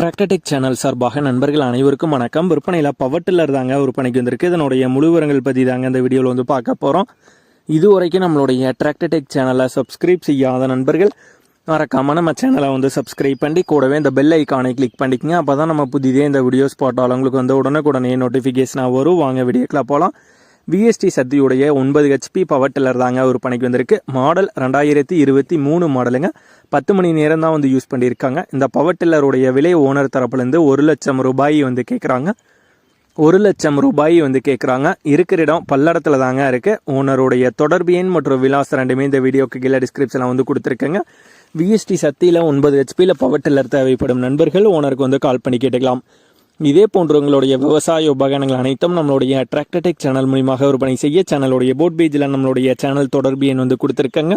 Tractor Tech channel சார்பாக நண்பர்கள் அனைவருக்கும் வணக்கம். விற்பனையில் பவர் டில்லர் தாங்க விற்பனைக்கு வந்திருக்கு. இதனுடைய முழுவரங்கள் பற்றி தாங்க இந்த வீடியோவில் வந்து பார்க்க போகிறோம் இது வரைக்கும் நம்மளுடைய டிராக்டர்டெக் சேனலை சப்ஸ்கிரைப் செய்யாத நண்பர்கள் மறக்காமல் நம்ம சேனலை வந்து சப்ஸ்கிரைப் பண்ணி கூடவே இந்த பெல் ஐக்கானை கிளிக் பண்ணிக்கங்க. அப்போ தான் நம்ம புதிதே இந்த வீடியோஸ் போட்டாலும் உங்களுக்கு வந்து உடனுக்குடனே நோட்டிஃபிகேஷனாக வரும். வாங்க வீடியோக்கில் போகலாம் விஎஸ்டி சக்தியுடைய ஒன்பது ஹெச்பி பவர் டில்லர் தாங்க விற்பனைக்கு வந்திருக்கு. மாடல் ரெண்டாயிரத்தி இருபத்தி மூணு மாடலுங்க பத்து மணி நேரம் தான் வந்து யூஸ் பண்ணியிருக்காங்க. இந்த பவர் டில்லருடைய விலை ஓனர் தரப்புலேருந்து ஒரு லட்சம் ரூபாய் வந்து கேட்குறாங்க ஒரு லட்சம் ரூபாய் வந்து கேட்குறாங்க இருக்கிற இடம் பல்லடத்தில் தாங்க இருக்குது ஓனருடைய தொடர்பு எண் மற்றும் விலாசம் ரெண்டுமே இந்த வீடியோக்கு கீழே டிஸ்கிரிப்ஷனில் வந்து கொடுத்துருக்கேங்க. விஎஸ்டி சக்தியில் ஒன்பது ஹெச்பியில் பவர் டில்லர் தேவைப்படும் நண்பர்கள் ஓனருக்கு வந்து கால் பண்ணி கேட்டுக்கலாம். இதே போன்ற உங்களுடைய விவசாய உபகரணங்கள் அனைத்தும் நம்மளுடைய டிராக்டர்டெக் சேனல் மூலியமாக விற்பனை செய்ய சேனலுடைய போட் பேஜில் நம்மளுடைய சேனல் தொடர்பு எண் வந்து கொடுத்துருக்கங்க.